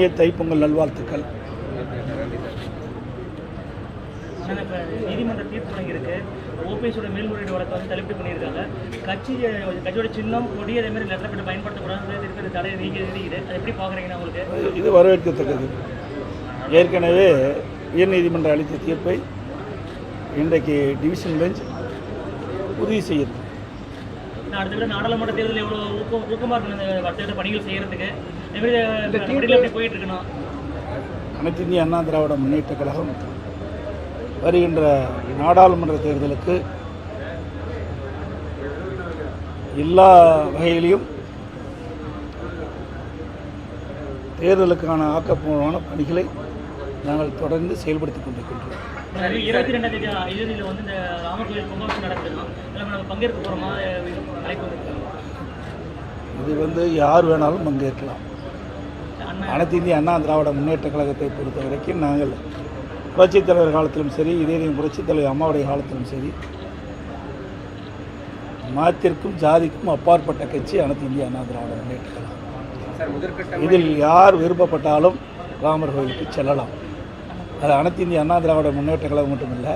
இனிய தைப்பொங்கல் நல்வாழ்த்துக்கள். நீதிமன்ற தீர்ப்பு வழங்கியிருக்கு ஓபிஎஸோட மேல்முறையீடு வழக்கு வந்து தள்ளுபடி பண்ணியிருக்காங்க. கட்சி கட்சியோட சின்னம் கொடி அதே மாதிரி லெட்டர் பெற்று பயன்படுத்தக்கூடாது இருக்கிற தடை நீங்க இருக்குது அதை எப்படி பார்க்குறீங்கன்னா உங்களுக்கு? இது வரவேற்கத்தக்கது. ஏற்கனவே உயர்நீதிமன்றம் அளித்த தீர்ப்பை இன்றைக்கு டிவிஷன் பெஞ்ச் உறுதி செய்யுது அடுத்த விட நாடாளுமன்ற தேர்தலில் எவ்வளோ ஊக்கம் ஊக்கமாக இருக்கணும் இந்த வர்த்தக பணிகள் பணிகள் எப்படி போயிட்டு இருக்கணும் அனைத்து இந்திய அண்ணா திராவிட முன்னேற்ற கழகம் வருகின்ற நாடாளுமன்ற தேர்தலுக்கு எல்லா வகையிலையும் தேர்தலுக்கான ஆக்கப்பூர்வமான பணிகளை நாங்கள் தொடர்ந்து செயல்படுத்திக் கொண்டிருக்கின்றோம். இருபத்தி ரெண்டாம் தேதி இறுதியில் வந்து இந்த ராமர் கோயில் கும்பாபிஷேகம் நடக்குதுன்னா அதில் நம்ம பங்கேற்க போகிறோமா அழைப்பு வந்திருக்காங்க. இது வந்து யார் வேணாலும் பங்கேற்கலாம். அனைத்து இந்திய அண்ணா திராவிட முன்னேற்ற கழகத்தை பொறுத்த வரைக்கும் நாங்கள் புரட்சித் தலைவர் காலத்திலும் சரி இதே புரட்சித் தலைவர் அம்மாவுடைய காலத்திலும் சரி மதத்திற்கும் ஜாதிக்கும் அப்பாற்பட்ட கட்சி அனைத்து இந்திய அண்ணா திராவிட முன்னேற்ற கழகம். இதில் யார் விருப்பப்பட்டாலும் ராமர் கோயிலுக்கு செல்லலாம். அது அனைத்து இந்திய அண்ணா திராவிட முன்னேற்ற கழகம் மட்டுமில்லை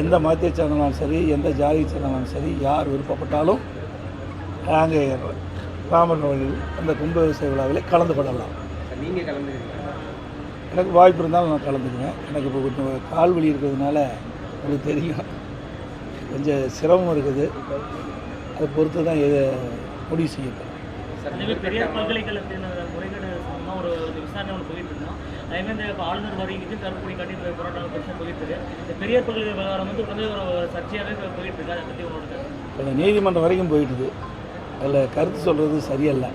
எந்த மதத்தை சேர்ந்தாலும் சரி எந்த ஜாதியை சேர்ந்தாலும் சரி யார் விருப்பப்பட்டாலும் அங்கே ராமர் கோயிலில் அந்த கும்பாபிஷேக விழாவில் கலந்து கொள்ளலாம். சார் நீங்க கலந்துக்கிறீங்க எனக்கு வாய்ப்பு இருந்தாலும் நான் கலந்துக்குவேன். எனக்கு இப்போ கொஞ்சம் கால் வலி இருக்கிறதுனால உங்களுக்கு தெரியும். கொஞ்சம் சிரமம் இருக்குது. அதை பொறுத்து தான் இதை முடிவு செய்யப்படும். பெரியார் பல்கலைக்கழகத்தின் முறைகேடு ஒரு விசாரணை ஒன்று போயிட்டு இருக்கோம் அதே மாதிரி இந்த இப்போ ஆளுநர் வருகைக்கு கருப்புடி காட்டி போராட்டம் பிரச்சனை போயிட்டு இருக்கு இந்த பெரியார் பல்கலை விவகாரம் வந்து வந்து ஒரு சர்ச்சையாகவே போயிட்டு இருக்கு அதை பற்றி உங்களோட நீதிமன்றம் வரைக்கும் போயிட்டுது. அதில் கருத்து சொல்கிறது சரியல்ல.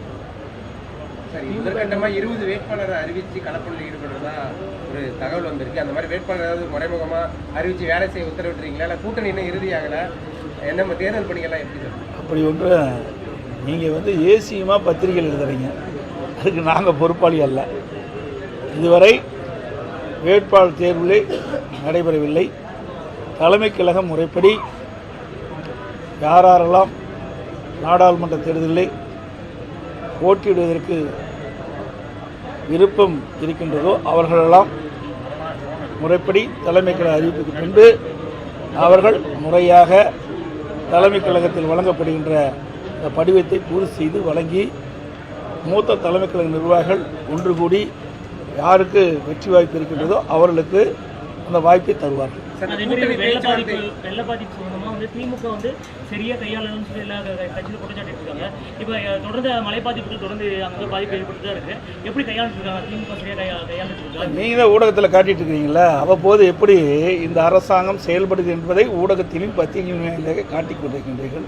சார் முதற்கட்டமா இருபது வேட்பாளரை அறிவிச்சு களப்பணியில் ஈடுபடுறதா ஒரு தகவல் வந்திருக்கு. அந்த மாதிரி வேட்பாளர் ஏதாவது மறைமுகமா அறிவிச்சு வேலை செய்ய உத்தரவிட்டுறீங்களா இல்லை கூட்டணி இன்னும் இறுதியாகல? என்ன தேர்தல் பணிகள்லாம் எப்படி சார் அப்படி ஒன்று நீங்கள் வந்து ஏசியமாக பத்திரிகைகள் எழுதுறீங்க. அதுக்கு நாங்கள் பொறுப்பாளி அல்ல. இதுவரை வேட்பாளர் தேர்வுகளே நடைபெறவில்லை. தலைமை கழகம் முறைப்படி யாரெல்லாம் நாடாளுமன்ற தேர்தலில் போட்டியிடுவதற்கு விருப்பம் இருக்கின்றதோ அவர்களெல்லாம் முறைப்படி தலைமை கழக அறிவிப்புக்கு பின்பு அவர்கள் முறையாக தலைமை கழகத்தில் வழங்கப்படுகின்ற அந்த படிவத்தை பூர்த்தி செய்து வழங்கி மூத்த தலைமை கழக நிர்வாகிகள் ஒன்று கூடி யாருக்கு வெற்றி வாய்ப்பு இருக்கின்றதோ அவர்களுக்கு அந்த வாய்ப்பை தருவார்கள் சார் அதே இந்த மாதிரி கூட்டணி வெள்ள பாதிப்பு பேச்சுவார்த்தை வெள்ள பாதிப்பு சம்பந்தமா வந்து திமுக வந்து சரியா கையாளணும்னு சொல்லி எல்லா க- கட்சியிலும் குற்றச்சாட்டு இருக்காங்க இப்போ அஹ், தொடர்ந்து மழை பாதிப்புகள் தொடர்ந்து அங்கே பாதிப்பு ஏற்பட்டு தான் ஊடகத்தில் காட்டிட்டு இருக்கிறீங்களா அவ்வப்போது எப்படி இந்த அரசாங்கம் செயல்படுது என்பதை ஊடகத்திலும் பத்திரிகையிலே காட்டிக் கொண்டிருக்கின்றீர்கள்.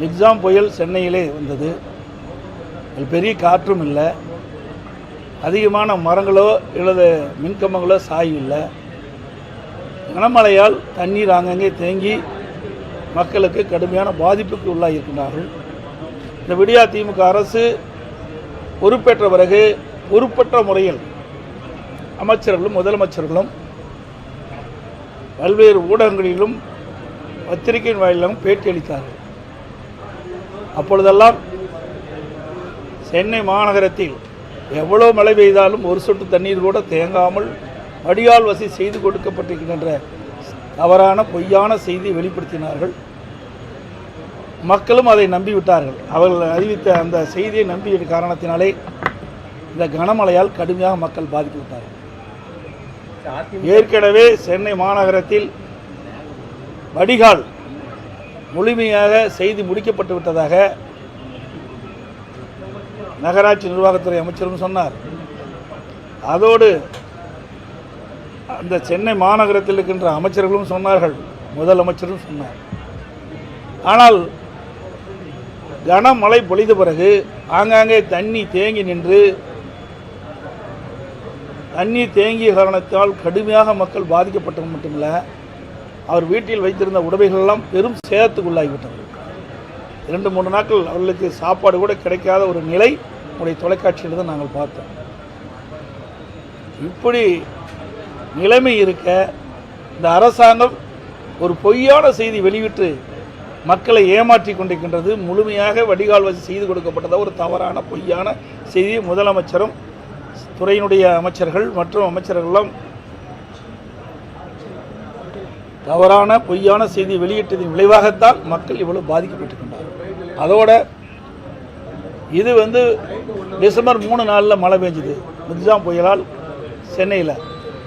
நிக்ஸாம் புயல் சென்னையிலே வந்தது. பெரிய காற்றும் இல்லை. அதிகமான மரங்களோ அல்லது மின்கம்பங்களோ சாயவில்லை கனமழையால் தண்ணீர் ஆங்கங்கே தேங்கி மக்களுக்கு கடுமையான பாதிப்புக்கு உள்ளாகி இருக்கின்றார்கள். இந்த விடியா திமுக அரசு பொறுப்பேற்ற பிறகு பொறுப்பற்ற முறையில் அமைச்சர்களும் முதலமைச்சர்களும் பல்வேறு ஊடகங்களிலும் பத்திரிகையின் வாயிலும் பேட்டியளித்தார்கள் அப்பொழுதெல்லாம் சென்னை மாநகரத்தில் எவ்வளோ மழை பெய்தாலும் ஒரு சொட்டு தண்ணீர் கூட தேங்காமல் வடிகால் வசதி செய்து கொடுக்கப்பட்டிருக்கின்ற தவறான பொய்யான செய்தியை வெளிப்படுத்தினார்கள். மக்களும் அதை நம்பிவிட்டார்கள். அவர்கள் அறிவித்த அந்த செய்தியை நம்பிய காரணத்தினாலே இந்த கனமழையால் கடுமையாக மக்கள் பாதிக்கப்பட்டார்கள். ஏற்கனவே சென்னை மாநகரத்தில் வடிகால் முழுமையாக செய்து முடிக்கப்பட்டு விட்டதாக நகராட்சி நிர்வாகத்துறை அமைச்சரும் சொன்னார். அதோடு அந்த சென்னை மாநகரத்தில் இருக்கின்ற அமைச்சர்களும் சொன்னார்கள். முதலமைச்சரும் சொன்னார். ஆனால் கனமழை பொழிந்த பிறகு ஆங்காங்கே தண்ணி தேங்கி நின்று தண்ணி தேங்கிய காரணத்தால் கடுமையாக மக்கள் பாதிக்கப்பட்டது மட்டுமில்லை அவர் வீட்டில் வைத்திருந்த உடைமைகளெல்லாம் பெரும் சேதத்துக்குள்ளாகிவிட்டது. இரண்டு மூன்று நாட்கள் அவர்களுக்கு சாப்பாடு கூட கிடைக்காத ஒரு நிலை உடைய தொலைக்காட்சியில் தான் நாங்கள் பார்த்தோம். இப்படி நிலைமை இருக்க இந்த அரசாங்கம் ஒரு பொய்யான செய்தி வெளியிட்டு மக்களை ஏமாற்றி கொண்டிருக்கின்றது. முழுமையாக வடிகால் வசதி செய்து கொடுக்கப்பட்டதா ஒரு தவறான பொய்யான செய்தியை முதலமைச்சரும் துறையினுடைய அமைச்சர்கள் மற்றும் அமைச்சர்களெல்லாம் தவறான பொய்யான செய்தி வெளியிட்டதின் விளைவாகத்தான் மக்கள் இவ்வளவு பாதிக்கப்பட்டிருக்கின்றனர் அதோட இது வந்து டிசம்பர் மூணு நாளில் மழை பெஞ்சுது. மிக்ஜாம் புயலால் சென்னையில்.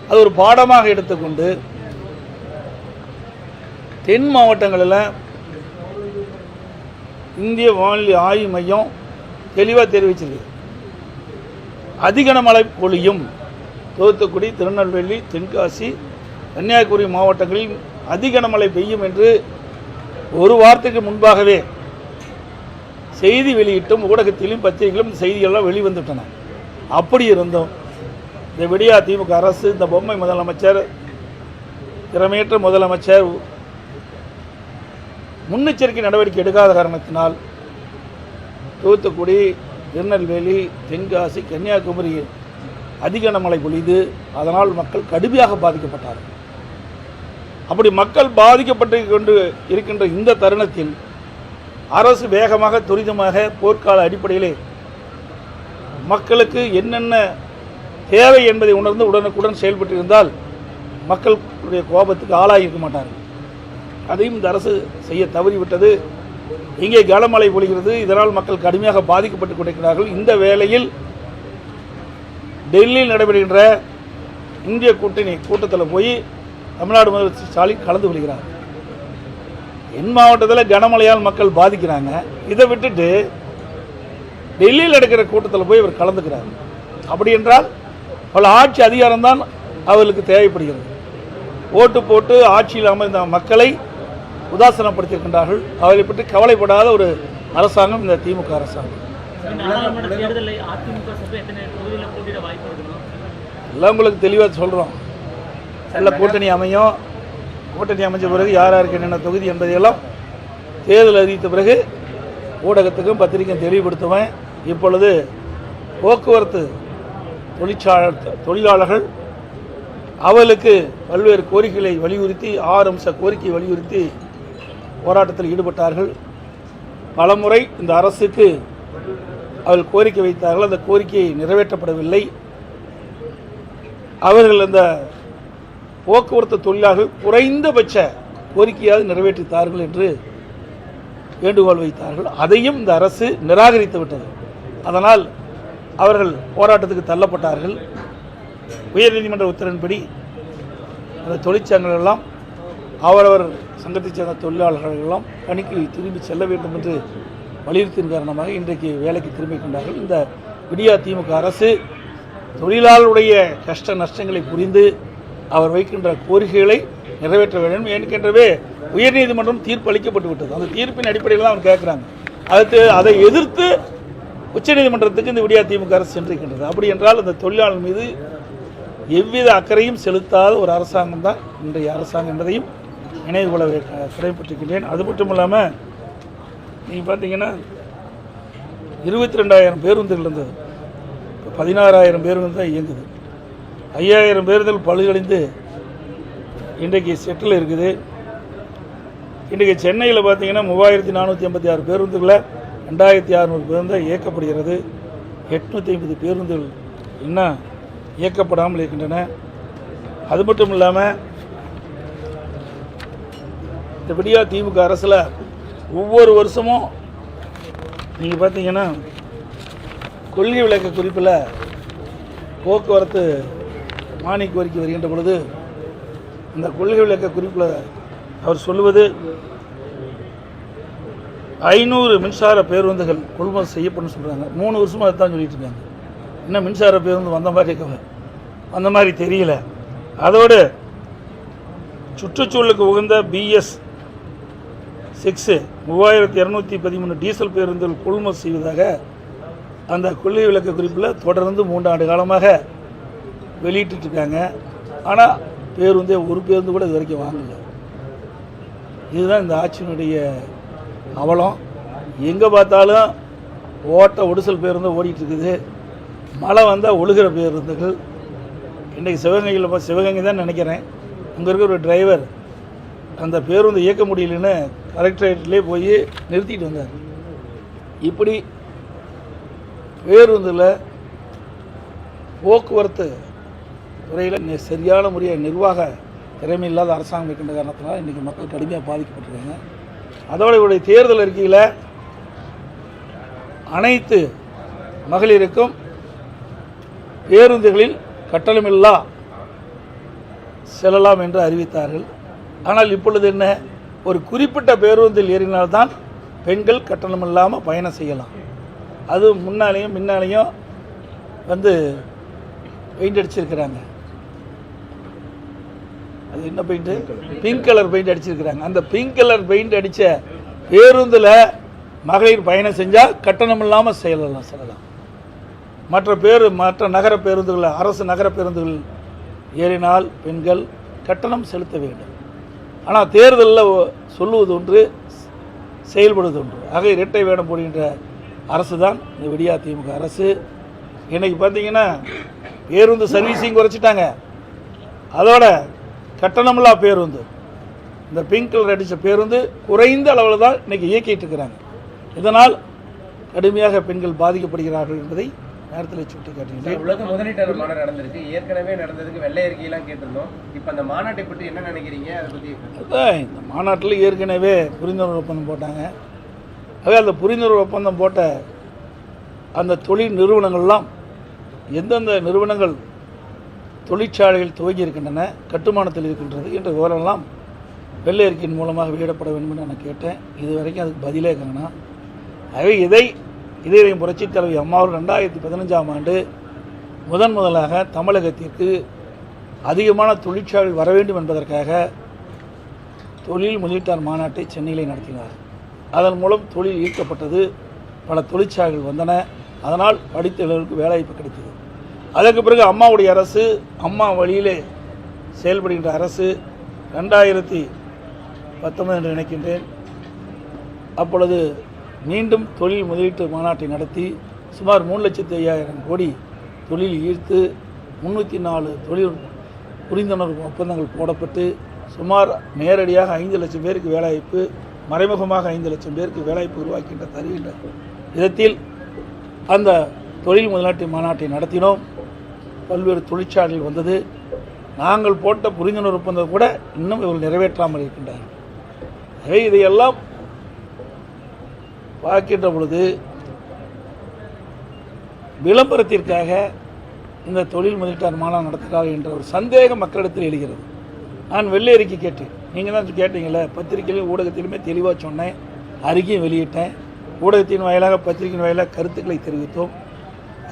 அது ஒரு பாடமாக எடுத்துக்கொண்டு தென் மாவட்டங்களில் இந்திய வானிலை ஆய்வு மையம் தெளிவாக தெரிவிச்சிருக்கு. அதிகன மழை பொழியும். தூத்துக்குடி திருநெல்வேலி தென்காசி கன்னியாகுமரி மாவட்டங்களில் அதிகன மழை பெய்யும் என்று ஒரு வாரத்துக்கு முன்பாகவே செய்தி வெளியிட்டும் ஊடகத்திலும் பத்திரிகைகளும் இந்த செய்திகள்லாம் வெளிவந்துவிட்டன அப்படி இருந்தும் இந்த விடியா திமுக அரசு இந்த பொம்மை முதலமைச்சர் திறமையற்ற முதலமைச்சர் முன்னெச்சரிக்கை நடவடிக்கை எடுக்காத காரணத்தினால் தூத்துக்குடி திருநெல்வேலி தென்காசி கன்னியாகுமரி அதிக மழை பொழிது அதனால் மக்கள் கடுமையாக பாதிக்கப்பட்டார்கள். அப்படி மக்கள் பாதிக்கப்பட்டு கொண்டு இருக்கின்ற இந்த தருணத்தில் அரசு வேகமாக துரிதமாக போர்க்கால அடிப்படையிலே மக்களுக்கு என்னென்ன தேவை என்பதை உணர்ந்து உடனுக்குடன் செயல்பட்டு இருந்தால் மக்களுடைய கோபத்துக்கு ஆளாகியிருக்க மாட்டார்கள். அதையும் இந்த அரசு செய்ய தவறிவிட்டது. இங்கே கனமழை பொழிகிறது. இதனால் மக்கள் கடுமையாக பாதிக்கப்பட்டு கொண்டிருக்கிறார்கள். இந்த வேளையில் டெல்லியில் நடைபெறுகின்ற இந்திய கூட்டணி கூட்டத்தில் போய் தமிழ்நாடு முதலமைச்சர் ஸ்டாலின் கலந்து கொள்கிறார். என் மாவட்டத்தில் கனமழையால் மக்கள் பாதிக்கிறாங்க. இதை விட்டுட்டு டெல்லியில் நடக்கிற கூட்டத்தில் போய் இவர் கலந்துக்கிறார். அப்படி என்றால் பல ஆட்சி அதிகாரம்தான் அவர்களுக்கு தேவைப்படுகிறது. ஓட்டு போட்டு ஆட்சியில் அமர்ந்த மக்களை உதாசனப்படுத்தியிருக்கின்றார்கள். அவர்களை பற்றி கவலைப்படாத ஒரு அரசாங்கம் இந்த திமுக அரசாங்கம். எல்லாம் உங்களுக்கு தெளிவாக சொல்கிறோம் நல்ல கூட்டணி அமையும். கூட்டணி அமைஞ்ச பிறகு யார் யாருக்கு என்னென்ன தொகுதி என்பதையெல்லாம் தேர்தல் அறிவித்த பிறகு ஊடகத்துக்கும் பத்திரிகையும் தெளிவுபடுத்துவேன். இப்பொழுது போக்குவரத்து தொழிற்சால தொழிலாளர்கள் அவர்களுக்கு பல்வேறு கோரிக்கைகளை வலியுறுத்தி ஆறு அம்ச கோரிக்கை வலியுறுத்தி போராட்டத்தில் ஈடுபட்டார்கள். பலமுறை இந்த அரசுக்கு அவர்கள் கோரிக்கை வைத்தார்கள். அந்த கோரிக்கை நிறைவேற்றப்படவில்லை. அவர்கள் அந்த போக்குவரத்து தொழிலாளர்கள் குறைந்தபட்ச கோரிக்கையாவது நிறைவேற்றித்தார்கள் என்று வேண்டுகோள் வைத்தார்கள். அதையும் இந்த அரசு நிராகரித்து விட்டது. அதனால் அவர்கள் போராட்டத்துக்கு தள்ளப்பட்டார்கள். உயர்நீதிமன்ற உத்தரவின்படி அந்த தொழிற்சங்கங்கள் எல்லாம் அவரவர் சங்கத்தைச் சேர்ந்த தொழிலாளர்கள் எல்லாம் பணிக்கு திரும்பி செல்ல வேண்டும் என்று வலியுறுத்தியின் காரணமாக இன்றைக்கு வேலைக்கு திரும்பிக் கொண்டார்கள் இந்த விடியா திமுக அரசு தொழிலாளருடைய கஷ்ட நஷ்டங்களை புரிந்து அவர் வைக்கின்ற கோரிக்கைகளை நிறைவேற்ற வேண்டும். என்கின்றவே உயர்நீதிமன்றம் தீர்ப்பு அளிக்கப்பட்டு விட்டது. அந்த தீர்ப்பின் அடிப்படையில் தான் அவர் கேட்குறாங்க. அடுத்து அதை எதிர்த்து உச்சநீதிமன்றத்துக்கு இந்த விடியா திமுக அரசு சென்றிருக்கின்றது. அப்படி என்றால் அந்த தொழிலாளர் மீது எவ்வித அக்கறையும் செலுத்தாத ஒரு அரசாங்கம் தான் இன்றைய அரசாங்கம் என்பதையும் நினைவு கொள்ள கடமைப்பட்டிருக்கின்றேன் அது மட்டும் இல்லாமல் நீங்கள் பார்த்தீங்கன்னா இருபத்தி ரெண்டாயிரம் பேருந்துகள் இருந்தது. இப்போ பதினாறாயிரம் பேருந்து தான் இயங்குது. ஐயாயிரம் பேர்கள் பழுதடைந்து இன்றைக்கு செட்டில் இருக்குது. இன்றைக்கு சென்னையில் பார்த்தீங்கன்னா மூவாயிரத்தி நானூற்றி ஐம்பத்தி ஆறு பேருந்துகளை ரெண்டாயிரத்தி அறநூறு பேருந்து இயக்கப்படுகிறது. எட்நூற்றி ஐம்பது பேருந்துகள் இன்னும் இயக்கப்படாமல் இருக்கின்றன. அது மட்டும் இல்லாமல் இந்த விடியா திமுக அரசில் ஒவ்வொரு வருஷமும் நீங்கள் பார்த்தீங்கன்னா கொள்கை விளக்க குறிப்பில் போக்குவரத்து மானிய கோரிக்கை வருகின்ற பொழுது இந்த கொள்கை விளக்க குறிப்பில் அவர் சொல்லுவது ஐநூறு மின்சார பேருந்துகள் கொள்முதல் செய்யப்படும் சொல்கிறாங்க மூணு வருஷமாக அதுதான் சொல்லிட்டு இருக்காங்க. இன்னும் மின்சார பேருந்து வந்த மாதிரி இருக்க அந்த மாதிரி தெரியல. அதோடு சுற்றுச்சூழலுக்கு உகந்த பிஎஸ் சிக்ஸு மூவாயிரத்தி இரநூத்தி பதிமூணு டீசல் பேருந்துகள் கொள்முதல் செய்வதாக அந்த கொள்கை விளக்க குறிப்பில் தொடர்ந்து மூன்றாண்டு காலமாக வெளியிட்டு இருக்காங்க ஆனால் பேருந்தே ஒரு பேருந்து கூட இது வரைக்கும் வாங்கலை. இதுதான் இந்த ஆட்சியினுடைய அவலம். எங்கே பார்த்தாலும் ஓட்ட ஒடிசல் பேருந்து ஓடிட்டுருக்குது மழை வந்தால் ஒழுகிற பேருந்துகள். இன்றைக்கி சிவகங்கையில் சிவகங்கை தான் நினைக்கிறேன். அங்கே இருக்கிற ஒரு டிரைவர் அந்த பேருந்து இயக்க முடியலன்னு கலெக்டரேட்லேயே போய் நிறுத்திட்டு வந்தார். இப்படி பேருந்தில் போக்குவரத்து துறையில் சரியான முறையில் நிர்வாக திறமை இல்லாத அரசாங்கம் இருக்கின்ற காரணத்தினால் இன்றைக்கி மக்கள் கடுமையாக பாதிக்கப்பட்டிருக்காங்க. அதோட இவருடைய தேர்தல் அறிக்கையில் அனைத்து மகளிருக்கும் பேருந்துகளில் கட்டணமில்லா செல்லலாம் என்று அறிவித்தார்கள். ஆனால் இப்பொழுது என்ன? ஒரு குறிப்பிட்ட பேருந்தில் ஏறினால்தான் பெண்கள் கட்டணம் இல்லாமல் பயணம் செய்யலாம். அது முன்னாலேயும் முன்னாலேயும் வந்து பெயிண்ட் அடிச்சிருக்கிறாங்க. அது என்ன பெயிண்ட்டு பிங்க் கலர் பெயிண்ட் அடிச்சிருக்கிறாங்க. அந்த பிங்க் கலர் பெயிண்ட் அடித்த பேருந்தில் மகளிர் பயணம் செஞ்சால் கட்டணம் இல்லாமல் செல்லலாம் செல்லலாம். மற்ற பேர் மற்ற நகர பேருந்துகள் அரசு நகர பேருந்துகள் ஏறினால் பெண்கள் கட்டணம் செலுத்த வேண்டும். ஆனால் தேர்தலில் சொல்லுவது ஒன்று செயல்படுவது ஒன்று. ஆக இரட்டை வேடம் போடுகின்ற அரசு தான் இந்த விடியா திமுக அரசு. இன்றைக்கி பார்த்தீங்கன்னா பேருந்து சர்வீஸையும் குறைச்சிட்டாங்க. அதோட கட்டணமில்லா பேருந்து. இந்த பிங்க் கலர் அடித்த பேருந்து குறைந்த அளவில் தான் இன்னைக்கு இயக்கிட்டு இருக்கிறாங்க. இதனால் கடுமையாக பெண்கள் பாதிக்கப்படுகிறார்கள் என்பதை நேரத்தில் சுட்டி காட்டுகின்றேன் உலக முதலீட்டாளர் மாநாடு நடந்திருக்கு. ஏற்கனவே நடந்ததுக்கு வெள்ளை அறிக்கையெல்லாம் கேட்டிருந்தோம். இப்போ அந்த மாநாட்டை பற்றி என்ன நினைக்கிறீங்க? அதை பற்றி இந்த மாநாட்டில் ஏற்கனவே புரிந்துணர்வு ஒப்பந்தம் போட்டாங்க. ஆக அந்த புரிந்துணர்வு ஒப்பந்தம் போட்ட அந்த தொழில் நிறுவனங்கள்லாம் எந்தெந்த நிறுவனங்கள் தொழிற்சாலைகள் துவங்கி இருக்கின்றன கட்டுமானத்தில் இருக்கின்றது என்ற விவரம்லாம் வெள்ளை அறிக்கையின் மூலமாக வெளியிடப்பட வேண்டும் என்று நான் கேட்டேன். இது வரைக்கும் அதுக்கு பதிலே காணோம் ஆகவே இதை இதயம் புரட்சித் தலைவி அம்மாவும் ரெண்டாயிரத்தி பதினஞ்சாம் ஆண்டு முதன் முதலாக தமிழகத்திற்கு அதிகமான தொழிற்சாலை வர வேண்டும் என்பதற்காக தொழில் முதலீட்டார் மாநாட்டை சென்னையிலே நடத்தினார். அதன் மூலம் தொழில் ஈர்க்கப்பட்டது பல தொழிற்சாலைகள் வந்தன. அதனால் படித்தவர்களுக்கு வேலைவாய்ப்பு கிடைத்தது. அதற்கு பிறகு அம்மாவுடைய அரசு அம்மா வழியிலே செயல்படுகின்ற அரசு ரெண்டாயிரத்தி பத்தொன்பது என்று நினைக்கின்றேன். அப்பொழுது மீண்டும் தொழில் முதலீட்டு மாநாட்டை நடத்தி சுமார் மூணு லட்சத்தி ஐயாயிரம் கோடி தொழில் ஈர்த்து முந்நூற்றி நாலு தொழில் புரிந்துணர்வு ஒப்பந்தங்கள் போடப்பட்டு சுமார் நேரடியாக ஐந்து லட்சம் பேருக்கு வேலைவாய்ப்பு மறைமுகமாக ஐந்து லட்சம் பேருக்கு வேலைவாய்ப்பு உருவாக்கின்ற தருகின்ற விதத்தில் அந்த தொழில் முதலாட்டு மாநாட்டை நடத்தினோம். பல்வேறு தொழிற்சாலைகள் வந்தது. நாங்கள் போட்ட புரிந்துணர்வு ஒப்பந்தம் கூட இன்னும் இவர்கள் நிறைவேற்றாமல் இருக்கின்றார்கள். எனவே இதையெல்லாம் பார்க்கின்ற பொழுது விளம்பரத்திற்காக இந்த தொழில் முதலீட்டார் மாநாடு நடத்துகிறார் என்ற ஒரு சந்தேகம் மக்களிடத்தில் எழுகிறது. நான் வெள்ளை அறிக்கை கேட்டேன். நீங்கள் தான் கேட்டீங்களே பத்திரிகையிலும் ஊடகத்திலுமே தெளிவாக சொன்னேன். அறிக்கையும் வெளியிட்டேன். ஊடகத்தின் வாயிலாக பத்திரிகையின் வாயிலாக கருத்துக்களை தெரிவித்தோம்.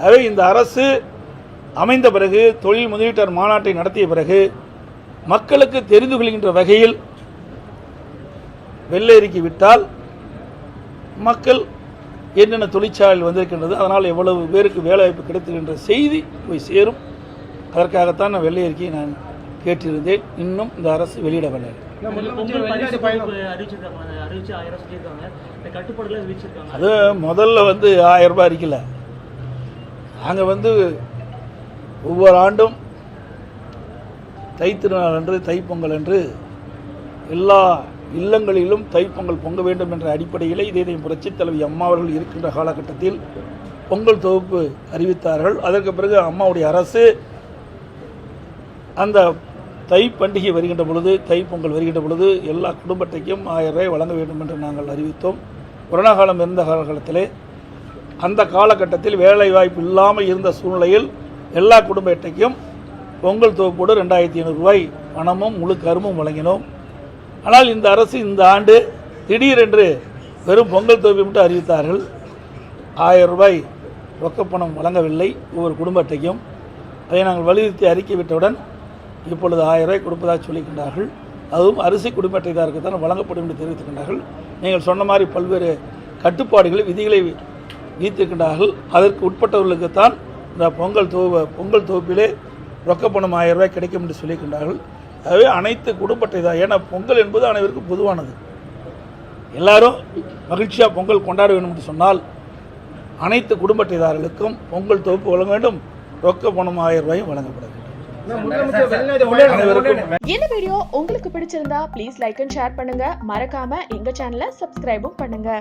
ஆகவே இந்த அரசு அமைந்த பிறகு தொழில் முதலீட்டார் மாநாட்டை நடத்திய பிறகு மக்களுக்கு தெரிந்து கொள்கின்ற வகையில் வெள்ளை அறிக்கை விட்டால் மக்கள் என்னென்ன தொழிற்சாலைகள் வந்திருக்கின்றது அதனால் எவ்வளவு பேருக்கு வேலைவாய்ப்பு கிடைத்திருக்கின்ற செய்தி போய் சேரும். அதற்காகத்தான் நான் வெள்ளை அறிக்கையை நான் கேட்டிருந்தேன். இன்னும் இந்த அரசு வெளியிடவில்லை. அது முதல்ல வந்து ஆயிரம் ரூபாய் அடிக்கல நாங்கள் வந்து ஒவ்வொரு ஆண்டும் தைத்திருநாள் அன்று தைப்பொங்கல் அன்று எல்லா இல்லங்களிலும் தைப்பொங்கல் பொங்க வேண்டும் என்ற அடிப்படையில் இதே இதே புரட்சித் தலைவி அம்மா அவர்கள் இருக்கின்ற காலகட்டத்தில் பொங்கல் தொகுப்பு அறிவித்தார்கள். அதற்கு பிறகு அம்மாவுடைய அரசு அந்த தை பண்டிகை வருகின்ற பொழுது தை பொங்கல் வருகின்ற பொழுது எல்லா குடும்பத்தைக்கும் ஆயிரம் ரூபாய் வழங்க வேண்டும் என்று நாங்கள் அறிவித்தோம். கொரோனா காலம் இருந்த காலகட்டத்திலே அந்த காலகட்டத்தில் வேலைவாய்ப்பு இல்லாமல் இருந்த சூழ்நிலையில் எல்லா குடும்ப அட்டைக்கும் பொங்கல் தொகுப்போடு ரெண்டாயிரத்தி ஐநூறுரூவாய் பணமும் முழு கருமும் வழங்கினோம். ஆனால் இந்த அரசு இந்த ஆண்டு திடீரென்று வெறும் பொங்கல் தொகுப்பை மட்டும் அறிவித்தார்கள். ஆயிரம் ரூபாய் ரொக்கப்பணம் வழங்கவில்லை ஒவ்வொரு குடும்ப அட்டைக்கும் அதை நாங்கள் வலியுறுத்தி அறிக்கைவிட்டவுடன் இப்பொழுது ஆயிரம் ரூபாய் கொடுப்பதாக சொல்லிக்கின்றார்கள் அதுவும் அரிசி குடும்ப அட்டைதாருக்கு தான் வழங்கப்படும் என்று தெரிவித்துக்கின்றார்கள் நீங்கள் சொன்ன மாதிரி பல்வேறு கட்டுப்பாடுகளை விதிகளை வீத்திருக்கின்றார்கள். அதற்கு உட்பட்டவர்களுக்குத்தான் இந்த பொங்கல் தொகு பொங்கல் தொகுப்பிலே ரொக்கப்பணம் ஆயிரம் ரூபாய் கிடைக்கும் என்று சொல்லியிருக்கின்றார்கள். ஆகவே அனைத்து குடும்பத்தை தான். ஏன்னா பொங்கல் என்பது அனைவருக்கும் பொதுவானது. எல்லாரும் மகிழ்ச்சியாக பொங்கல் கொண்டாட வேண்டும் என்று சொன்னால் அனைத்து குடும்பத்தைதாரர்களுக்கும் பொங்கல் தொகுப்பு வழங்க வேண்டும். ரொக்க பணம் ஆயிரம் ரூபாயும் வழங்கப்பட வேண்டும். இந்த வீடியோ உங்களுக்கு பிடிச்சிருந்தா ப்ளீஸ் லைக் அண்ட் ஷேர் பண்ணுங்க. மறக்காம எங்க சேனலை சப்ஸ்கிரைபும் பண்ணுங்க.